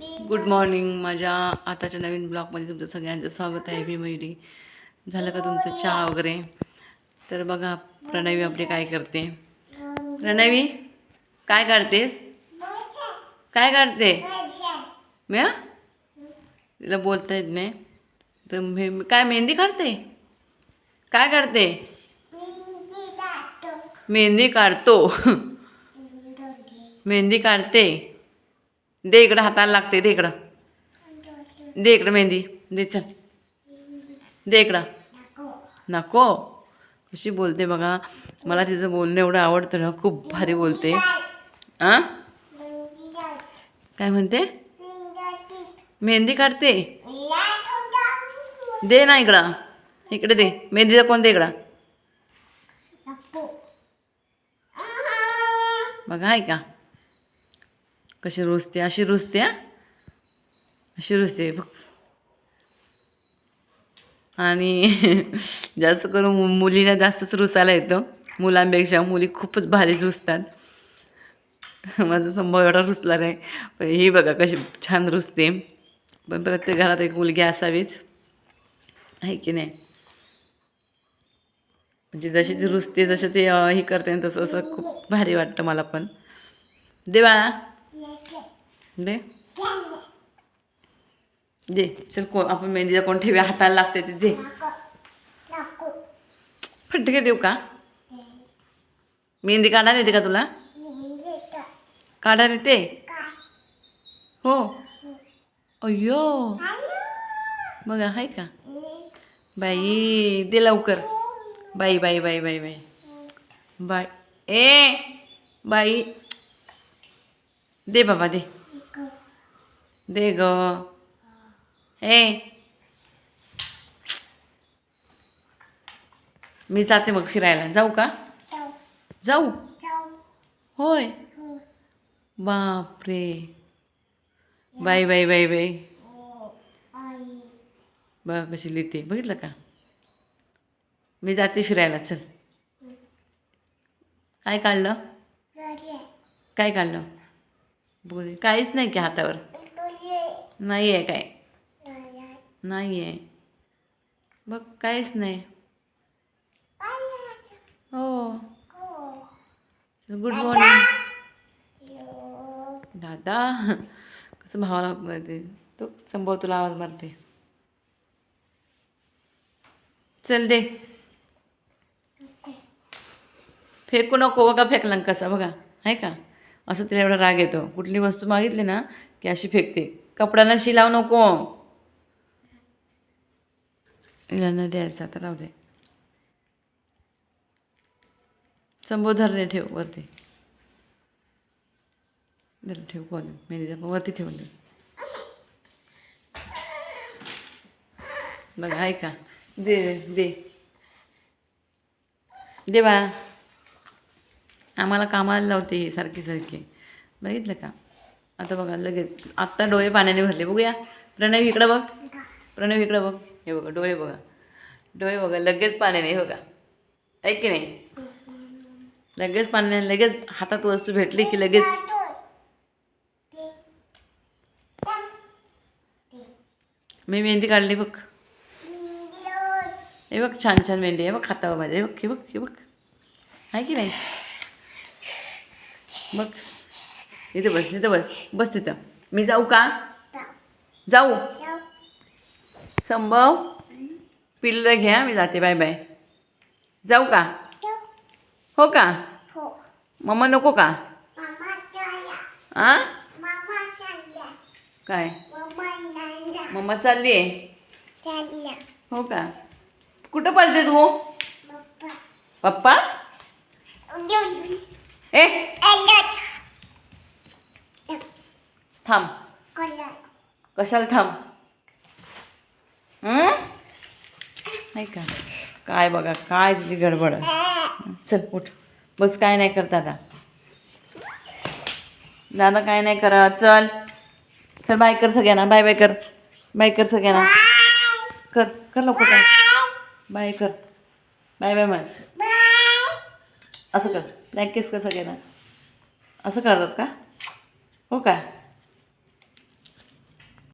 Good morning माझ्या आताच्या नवीन ब्लॉगमध्ये तुमचं सगळ्यांचं स्वागत आहे. मी मयुरी. झालं का तुमचं चहा वगैरे? तर बघा प्रणवी आपली काय करते? प्रणवी काय काढतेस? काय काढते? मी तिला बोलता येत नाही. तर मे काय मेहंदी काढते? काय काढते? मेहंदी काढतो. मेहंदी काढते. दे इकडं हाताला लागते दे इकडं. दे इकडं मेहंदी. दे चल. दे इकडं. नको. कशी बोलते बघा. मला तिचं बोलणं एवढं आवडतं ना खूप भारी बोलते. आ? काय म्हणते? मेहंदी काढते. दे ना इकडं. इकडे दे. मेहंदीचा कोण दे इकडं? बघा आहे का कशी रुजते अशी रुजते अशी रुजते बघ. आणि जास्त करून मुलींना जास्तच रुसायला येतं. मुलांपेक्षा मुली खूपच भारी रुसतात. माझा संभव एवढा रुसला नाही. पण ही बघा कशी छान रुसते. पण प्रत्येक घरात एक मुलगी असावीच. आहे की नाही? म्हणजे जशी ती रुसते जसं ते हे करते ना तसं असं खूप भारी वाटतं मला पण. देवा दे. दे. चल कोण आपण मेहंदीचा कोण ठेवी हाताला लागते ते दे. फटके देऊ का? मेहंदी काढायला येते का तुला? काढायला येते? हो. अय्यो. बघा आहे का? बाई दे लवकर. बाई बाई बाई बाई बाई. बाय ए बाई. दे बाबा दे. दे ग. ए. मी जाते मग फिरायला. जाऊ का? जाऊ. होय. बापरे. बाई बाई बाई बाई. बघ कशी लिहिते. बघितलं का? मी जाते फिरायला. चल. काय काढलं? काय काढलं? बोल. काहीच नाही की हातावर. नाही आहे काय? नाही. आहे बघ काहीच नाही. हो. गुड मॉर्निंग दादा. कसं भावाला मारते? तो संभव तुला आवाज मारते. चल दे. फेकू नको बघा फेकला कसा बघा. आहे का? असं तिला एवढा राग येतो. कुठली वस्तू मागितली ना की अशी फेकते. कपड्यांना शिलाव नको. हिला द्यायचा द्यायचं आता राहू दे. संबोधरणे ठेव वरती. जरा ठेव कॉल मेहंदीचा वरती ठेवून दे. बघा ऐका दे दे. दे बा. आम्हाला कामाला लावते सारखी सारखी. बघितलं का? आता बघा लगेच. आत्ता डोळे पाण्याने भरले. बघूया. प्रणव इकडं बघ. प्रणव इकडं बघ. हे बघा डोळे बघा. डोळे बघा लगेच पाण्याने हे बघा. ऐक की नाही? लगेच पाण्याने लगेच हातात वस्तू भेटली की लगेच मी मेहंदी काढली बघ. हे बघ छान छान मेहंदी आहे. बघ हातावर माझ्या. हे बघ हे बघ हे बघ. आहे की नाही? बघ. इथं बस इथं बस बस तिथं. मी जाऊ का? जाऊ. संभव? पिल्लं घ्या मी जाते. Bye bye. जाऊ का? हो का? मम्मा नको का? आ? काय? मम्मा चालली आहे? हो का? कुठं पळते तू? पप्पा ए थांब. कशाला थांब? नाही का? काय बघा काय तुझी गडबड चल उठ. बस काय नाही करत दादा दादा काय नाही करा चल. चल बाय कर सगळ्यांना. बाय बाय कर. बाय कर सगळ्यांना. कर कर लवकर काय बाय कर. बाय बाय मग असं कर. ब्लँकेस कर सगळ्यांना. असं करतात का? हो का?